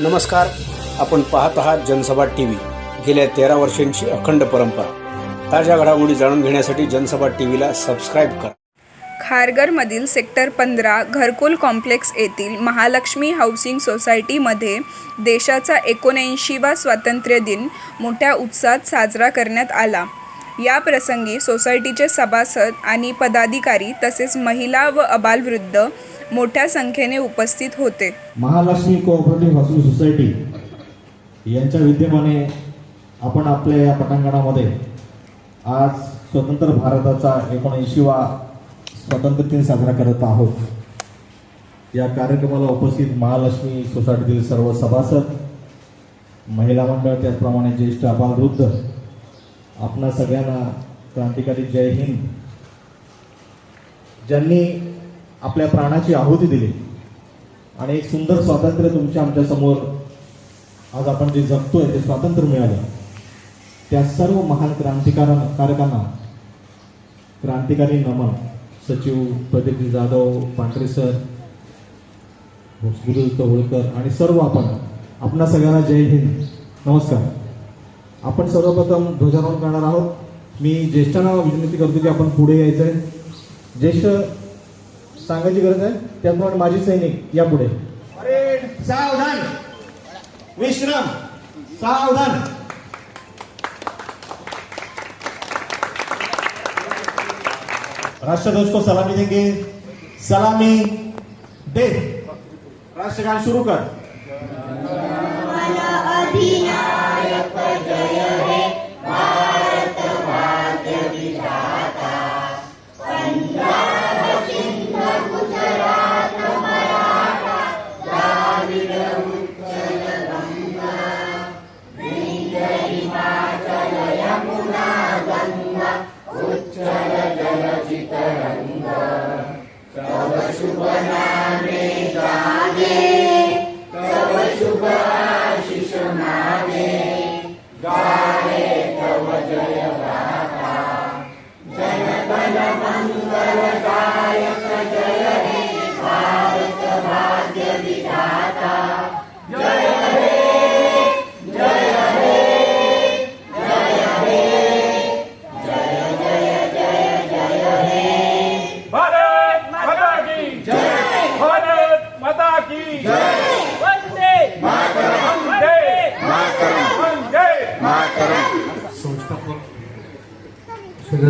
नमस्कार. आपण पाहत आहात जनसभा टी व्ही गेल्या तेरा वर्षांची अखंड परंपरा. ताज्या घडामोडी जाणून घेण्यासाठी जनसभा टी व्हीला सबस्क्राईब करा. खारघरमधील सेक्टर पंधरा घरकुल कॉम्प्लेक्स येथील महालक्ष्मी हाऊसिंग सोसायटीमध्ये देशाचा एकोणऐंशीवा स्वातंत्र्य दिन मोठ्या उत्साहात साजरा करण्यात आला. या प्रसंगी सोसायटीचे सभासद आणि पदाधिकारी तसेच महिला व अबालवृद्ध मोठ्या संख्येने उपस्थित होते. महालक्ष्मी कोऑपरेटिव्ह हाऊसिंग सोसायटी यांच्या विद्यमाने आपण आपल्या या पटांगणामध्ये आज स्वतंत्र भारताचा एकोणऐंशीवा स्वातंत्र्य दिन साजरा करत आहोत. या कार्यक्रमाला उपस्थित महालक्ष्मी सोसायटीतील सर्व सभासद महिला मंडळ त्याचप्रमाणे ज्येष्ठ अबालवृद्ध आपणा सगळ्यांना क्रांतिकारी जय हिंद. ज्यांनी आपल्या प्राणाची आहुती दिली आणि एक सुंदर स्वातंत्र्य तुमच्या आमच्यासमोर आज आपण जे जगतोय ते स्वातंत्र्य मिळालं. त्या सर्व महान क्रांतिकार कारकांना क्रांतिकारी नमन. सचिव प्रदीप जाधव पांढरे सर गुरुदत्त होळकर आणि सर्व आपण. आपणा सगळ्यांना जय हिंद. नमस्कार. आपण सर्वप्रथम ध्वजारोहण करणार आहोत. मी ज्येष्ठांना विनंती करतो की आपण पुढे यायचं आहे ज्येष्ठ सांगायची गरज आहे त्याचप्रमाणे माजी सैनिक या पुढे परेड सावधान. विश्राम. सावधान. राष्ट्रध्वज को सलामी देंगे. सलामी दे. राष्ट्रगान शुरू कर. भारत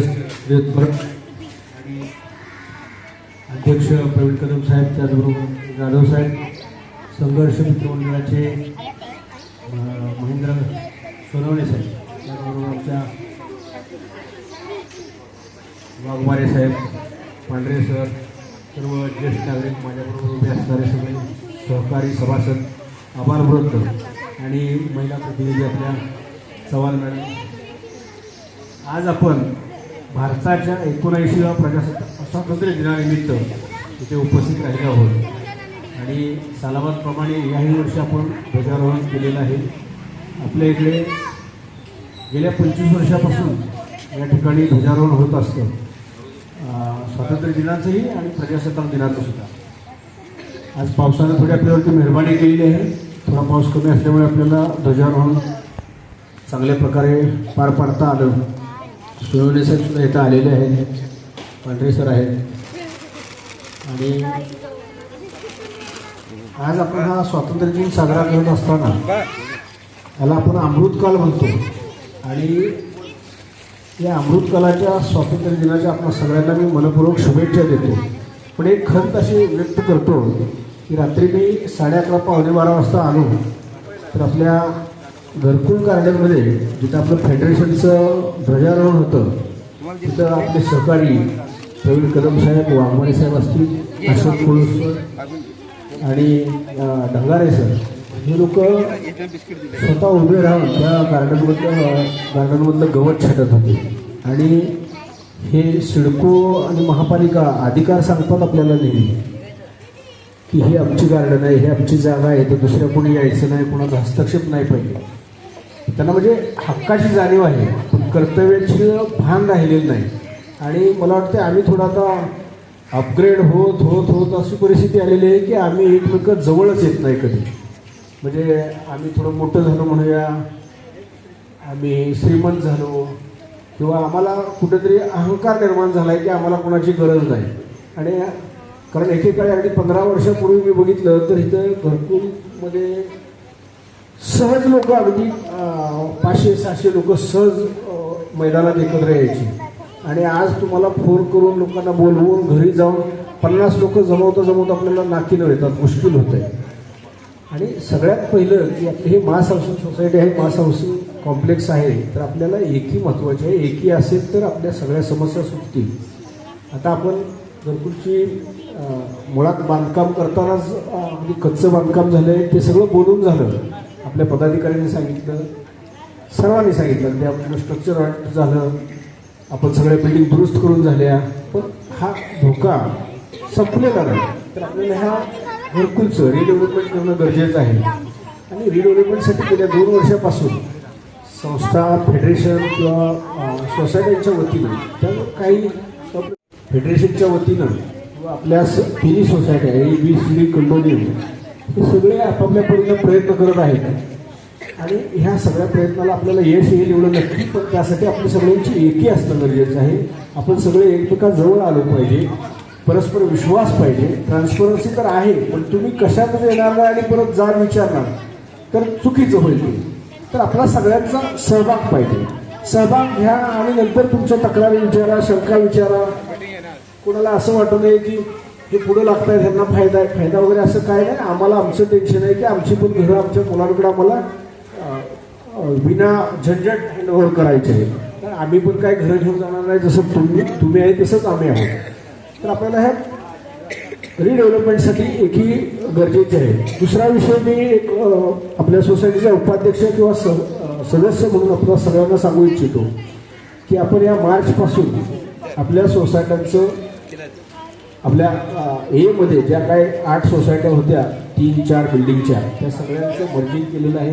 सदस्य भट आणि अध्यक्ष प्रवीण कदम साहेब त्याचबरोबर जाधव साहेब संघर्ष मित्रमंडळाचे अं, महेंद्र सोनवणे साहेब त्याचबरोबर आमच्या वाघमारे साहेब पांढरे सर सर्व ज्येष्ठ नागरिक माझ्याबरोबर उभे असणारे सगळे सहकारी सभासद आभार आणि महिला प्रतिनिधी आपल्या चव्हाण मॅडम. आज आपण भारताच्या एकोणऐंशीव्या प्रजासत्ताक स्वातंत्र्य दिनानिमित्त इथे उपस्थित राहिले आहोत. आणि सालाबादप्रमाणे याही वर्षी आपण ध्वजारोहण केलेलं आहे. आपल्या इकडे गेल्या पंचवीस वर्षापासून या ठिकाणी ध्वजारोहण होत असतं. स्वातंत्र्य दिनाचंही आणि प्रजासत्ताक दिनाचं सुद्धा. आज पावसानं थोडी आपल्यावरती मेहरबानी केलेली आहे. थोडा पाऊस कमी असल्यामुळे आपल्याला ध्वजारोहण चांगल्या प्रकारे पार पाडता आलं. सुनवणे सर इथं आलेले आहेत. पांढरे सर आहेत. आणि आज आपण हा स्वातंत्र्य दिन साजरा करत असताना याला आपण अमृतकाल म्हणतो. आणि या अमृतकालाच्या स्वातंत्र्य दिनाच्या आपण सगळ्यांना मी मनपूर्वक शुभेच्छा देतो. पण एक खंत अशी व्यक्त करतो की रात्री मी साडे अकरा पावणे बारा वाजता आलो तर आपल्या घरकुल गार्डनमध्ये जिथं आपलं फेडरेशनचं ध्वजारोहण होतं तिथं आपले सहकारी प्रवीण कदम साहेब वाघमारे साहेब असतील अशोक कोळसकर आणि ढंगारे सर हे लोक स्वतः उभे राहून त्या गार्डनमधलं गार्डनमधलं गवत छाटत होते. आणि हे सिडको आणि महापालिका अधिकार सांगतात आपल्याला नेहमी की हे आमची गार्डन आहे हे आमची जागा आहे तर दुसऱ्या कोणी यायचं नाही कोणाचा हस्तक्षेप नाही पाहिजे. त्यांना म्हणजे हक्काची जाणीव आहे. पण कर्तव्याची भान राहिलेलं नाही. आणि मला वाटतं आम्ही थोडा आता अपग्रेड होत होत होत अशी परिस्थिती आलेली आहे की आम्ही एकमेक जवळच येत नाही कधी. म्हणजे आम्ही थोडं मोठं झालो म्हणूया आम्ही श्रीमंत झालो किंवा आम्हाला कुठेतरी अहंकार निर्माण झाला आहे की आम्हाला कोणाची गरज नाही. आणि कारण एकेकाळी अगदी पंधरा वर्षापूर्वी मी बघितलं तर इथं घरकुलमध्ये सहज लोक अगदी पाचशे सहाशे लोक सहज मैदानात एकत्र यायची. आणि आज तुम्हाला फोन करून लोकांना बोलवून घरी जाऊन पन्नास लोक जमवता जमवता आपल्याला नाकीनं येतात मुश्किल होतं आहे आणि सगळ्यात पहिलं की आपली हे मास हाऊसिंग सोसायटी आहे मास हाऊसिंग कॉम्प्लेक्स आहे तर आपल्याला एकी महत्त्वाची आहे एकी असेल तर आपल्या सगळ्या समस्या सुटतील. आता आपण घरकुलची मुळात बांधकाम करतानाच अगदी कच्चं बांधकाम झालं आहे ते सगळं बोलून झालं. आपल्या पदाधिकाऱ्यांनी सांगितलं सर्वांनी सांगितलं ते आपलं स्ट्रक्चर आर्ट झालं आपण सगळ्या बिल्डिंग दुरुस्त करून झाल्या पण हा धोका संपलेला नाही. तर आपल्याला ह्या घरकुलचं रिडेव्हलपमेंट करणं गरजेचं आहे. आणि रिडेव्हलपमेंटसाठी गेल्या दोन वर्षापासून संस्था फेडरेशन किंवा सोसायट्यांच्या वतीनं त्या काही फेडरेशनच्या वतीनं किंवा आपल्या स- तिन्ही सोसायट्या A B C D condominium हे सगळे आपापल्या परीनं प्रयत्न करत आहेत. आणि ह्या सगळ्या प्रयत्नाला आपल्याला यश येईल एवढं नक्की पण त्यासाठी आपली सगळ्यांची एकी असणं गरजेचं आहे. आपण सगळे एकमेकांजवळ आलो पाहिजे परस्पर विश्वास पाहिजे. ट्रान्सपरन्सी तर आहे पण तुम्ही कशातच येणार नाही आणि परत जाण विचारणार. तर चुकीचं होईल ते. तर आपला सगळ्यांचा सहभाग पाहिजे. सहभाग घ्या आणि नंतर तुमच्या तक्रारी विचारा शंका विचारा. कोणाला असं वाटू नये की हे पुढे लागतायत त्यांना फायदा आहे. फायदा वगैरे असं काय नाही. आम्हाला आमचं टेन्शन आहे की आमची पण घरं आमच्या मुलांकडे आम्हाला विना झंझट हँडओव्हर करायचे आहे. तर आम्ही पण काय घरं घेऊन जाणार नाही जसं तुम्ही तुम्ही आहे तसंच आम्ही आहोत. तर आपल्याला ह्या रिडेव्हलपमेंटसाठी एकही गरजेचे आहे. दुसरा विषय मी एक आपल्या सोसायटीचे उपाध्यक्ष किंवा स सदस्य म्हणून आपल्या सगळ्यांना सांगू इच्छितो की आपण या मार्चपासून आपल्या सोसायट्यांचं आपल्या एमध्ये ज्या काय आठ सोसायट्या होत्या तीन चार बिल्डिंगच्या त्या सगळ्यांचं मर्जिंग केलेलं आहे.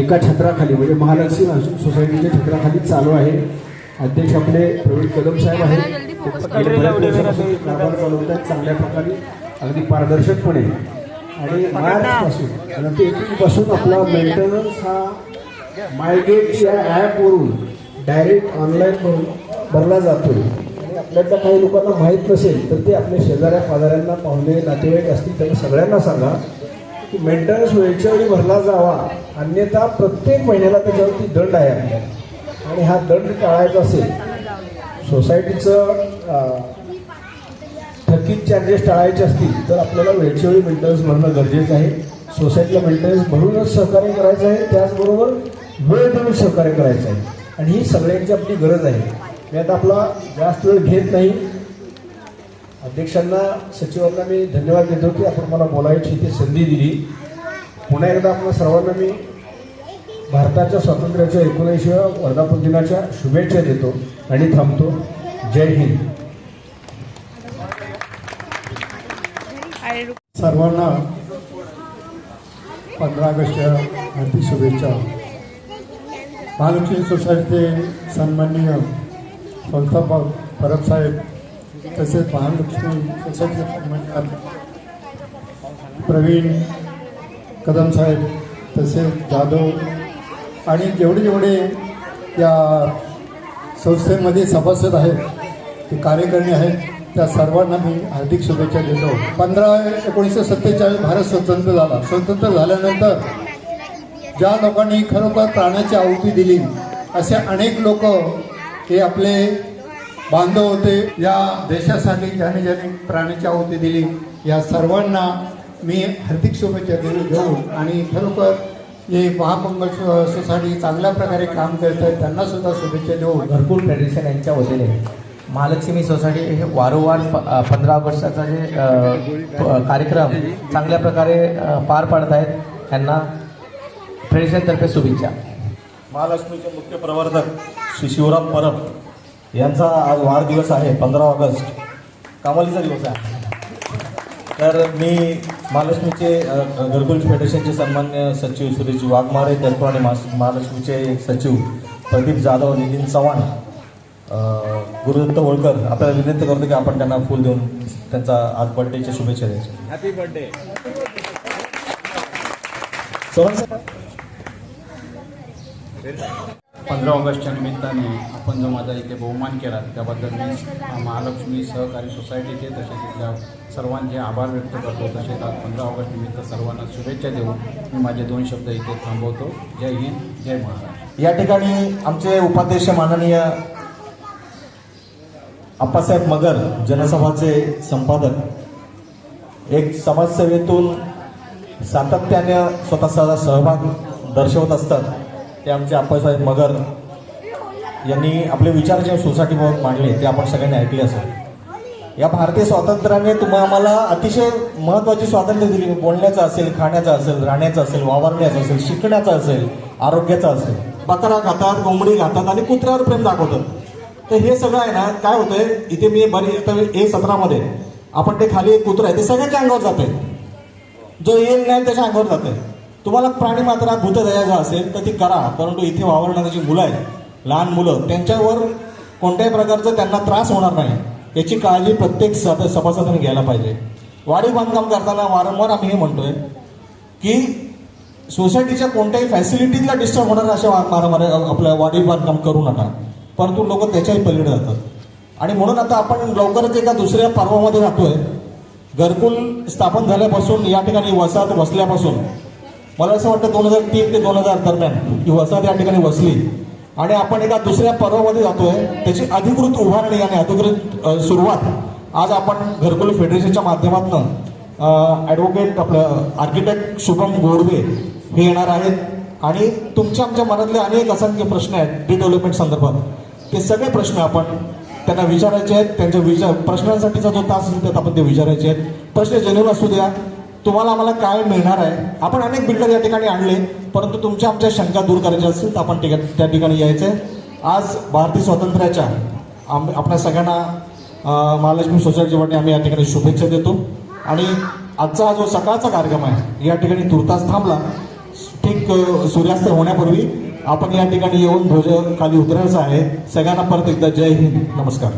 एका छत्राखाली म्हणजे महालक्ष्मी सोसायटीच्या छत्राखाली चालू आहे. अध्यक्ष आपले प्रवीण कदम साहेब आहेत. कारभार चालवतात चांगल्या प्रकारे. अगदी पारदर्शकपणे. आणि मार्चपासून ते एप्रिलपासून आपला मेंटेनन्स हा मायगेट या ॲपवरून डायरेक्ट ऑनलाईन भरून भरला जातो. आणि काही लोकांना माहीत नसेल तर ते आपल्या शेजाऱ्या पाजाऱ्यांना पाहुणे नातेवाईक असतील त्यांना सगळ्यांना सांगा की मेंटेनन्स वेळच्या वेळी भरला जावा. अन्यथा प्रत्येक महिन्याला त्याच्यावरती दंड आहे आपल्याला आणि हा दंड टाळायचा असेल सोसायटीचं थकीत चार्जेस टाळायचे असतील तर आपल्याला वेळच्या वेळी मेंटेनन्स भरणं गरजेचं आहे. सोसायटीला मेंटेनन्स भरूनच सहकार्य करायचं आहे. त्याचबरोबर वेळ देऊन सहकार्य करायचं आहे. आणि ही सगळ्यांची आपली गरज आहे. मी आता आपला जास्त वेळ घेत नाही. अध्यक्षांना सचिवांना मी धन्यवाद देतो की आपण मला बोलायची ती संधी दिली. पुन्हा एकदा आपल्या सर्वांना मी भारताच्या स्वातंत्र्याच्या एकोणऐंशीव्या वर्धापन दिनाच्या शुभेच्छा देतो आणि थांबतो. जय हिंद. सर्वांना पंधरा ऑगस्टच्या हार्दिक शुभेच्छा. महालक्ष्मी सोसायटीचे सन्माननीय संस्थापक परब साहेब तसेच महालक्ष्मी सोसायटीचे सन्माननीय प्रवीण कदम साहेब तसेच जाधव आणि जेवढे जेवढे या संस्थेमध्ये सभासद आहेत ते कार्यकर्ते आहेत त्या सर्वांना मी हार्दिक शुभेच्छा देतो. पंधरा एकोणीसशे सत्तेचाळीस भारत स्वतंत्र झाला. स्वतंत्र झाल्यानंतर ज्या लोकांनी खरोखर प्राणाची आहुती दिली असे अनेक लोक हे आपले बांधव होते. या देशासाठी ज्याने ज्याने प्राणाची आहुती दिली या सर्वांना मी हार्दिक शुभेच्छा देऊ देऊन आणि खरोखर महामंगल सो- सोसायटी चांगल्या प्रकारे काम करत आहेत त्यांना सुद्धा शुभेच्छा देऊन घरकुल फेडरेशन यांच्या वतीने महालक्ष्मी सोसायटी हे वारंवार पंधरा ऑगस्टचा जे कार्यक्रम चांगल्या प्रकारे पार पाडत आहेत. त्यांना फेडरेशनतर्फे शुभेच्छा. महालक्ष्मीचे मुख्य प्रवर्तक श्री शिवराम परब यांचा आज वाढदिवस आहे पंधरा ऑगस्ट. कमालीचा दिवस आहे. तर मी महालक्ष्मीचे घरकुल फेडरेशनचे सन्मान्य सचिव सुरेश वाघमारे त्याचप्रमाणे महा- महालक्ष्मीचे सचिव प्रदीप जाधव नितीन चव्हाण गुरुदत्त होळकर आपल्याला विनंती करतो की आपण त्यांना फुल देऊन त्यांचा आज बर्थडेच्या शुभेच्छा द्यायच्या. हॅपी बर्थडे साहेब. पंधरा ऑगस्टच्या निमित्ताने आपण जो माझा इथे बहुमान केला त्याबद्दल मी महालक्ष्मी सहकारी सोसायटीचे तसेच इथल्या सर्वांचे आभार व्यक्त करतो. तसेच आज पंधरा ऑगस्ट निमित्त सर्वांना शुभेच्छा देऊन मी माझे दोन शब्द इथे थांबवतो. जय हिंद जय महाराष्ट्र. या ठिकाणी आमचे उपाध्यक्ष माननीय अप्पासाहेब मगर जनसभाचे संपादक एक समाजसेवेतून सातत्याने स्वतःचा सहभाग दर्शवत असतात. ते आमचे अप्पासाहेब मगर यांनी आपले विचार जे सोसायटीबाबत मांडले ते आपण सगळ्यांनी ऐकले असेल. या भारतीय स्वातंत्र्याने तुम्हा आम्हाला अतिशय महत्वाची स्वातंत्र्य दिली. बोलण्याचं असेल खाण्याचं असेल राहण्याचं असेल वावरण्याचं असेल शिकण्याचं असेल आरोग्याचं असेल. बकरा खातात कोंबडी खातात आणि कुत्र्यावर प्रेम दाखवतात. तर हे सगळं आहे ना काय होतंय? इथे मी बरी आता ए सत्रामध्ये. आपण ते खाली एक कुत्रा आहे ते सगळ्यांच्या अंगावर जाते जो येईल नाही त्याच्या अंगावर जाते तुम्हाला प्राणी मात्रा भूतदया जर असेल तर ती करा. परंतु इथे वावरणारी जी मुलं आहेत लहान मुलं त्यांच्यावर कोणत्याही प्रकारचा त्यांना त्रास होणार नाही. याची काळजी प्रत्येक सद- सभासदाने घ्यायला पाहिजे. वाढी बांधकाम करताना वारंवार आम्ही हे म्हणतोय की सोसायटीच्या कोणत्याही फॅसिलिटीजला डिस्टर्ब होणार अशा वा- आपल्या वाढी बांधकाम करू नका. परंतु लोक त्याच्याही पलीकडे जातात. आणि म्हणून आता आपण लवकरच एका दुसऱ्या पर्वामध्ये जातोय. घरकुल स्थापन झाल्यापासून या ठिकाणी वसाहत बसल्यापासून मला असं वाटतं दोन हजार तीन ते दोन हजार दरम्यान ही वसाहत या ठिकाणी वसली. आणि आपण एका दुसऱ्या पर्वामध्ये जातोय त्याची अधिकृत उभारणी आणि अधिकृत सुरुवात आज आपण घरकुल फेडरेशनच्या माध्यमातून ॲडव्होकेट आपलं आर्किटेक्ट शुभम गोडवे हे येणार आहेत. आणि तुमच्या आमच्या मनातले अनेक असंख्य प्रश्न आहेत रिडेव्हलपमेंट संदर्भात. ते सगळे प्रश्न आपण त्यांना विचारायचे आहेत. त्यांच्या विचार प्रश्नांसाठीचा जो तास असेल त्यात आपण ते विचारायचे आहेत. प्रश्न जेन्युन असू द्या तुम्हाला आम्हाला काय मिळणार आहे? आपण अनेक बिल्डर या ठिकाणी आणले परंतु तुमच्या आमच्या शंका दूर करायच्या असतील तर आपण ठिका- त्या ठिकाणी यायचं. आहे आज भारतीय स्वातंत्र्याच्या आम आपल्या सगळ्यांना महालक्ष्मी सोसायटीच्या वतीने आम्ही या ठिकाणी शुभेच्छा देतो. आणि आजचा हा जो सकाळचा कार्यक्रम आहे या ठिकाणी तुर्तास थांबला. ठीक सूर्यास्त होण्यापूर्वी आपण या ठिकाणी येऊन ध्वज खाली उतरायचं आहे. सगळ्यांना परत एकदा जय हिंद. नमस्कार.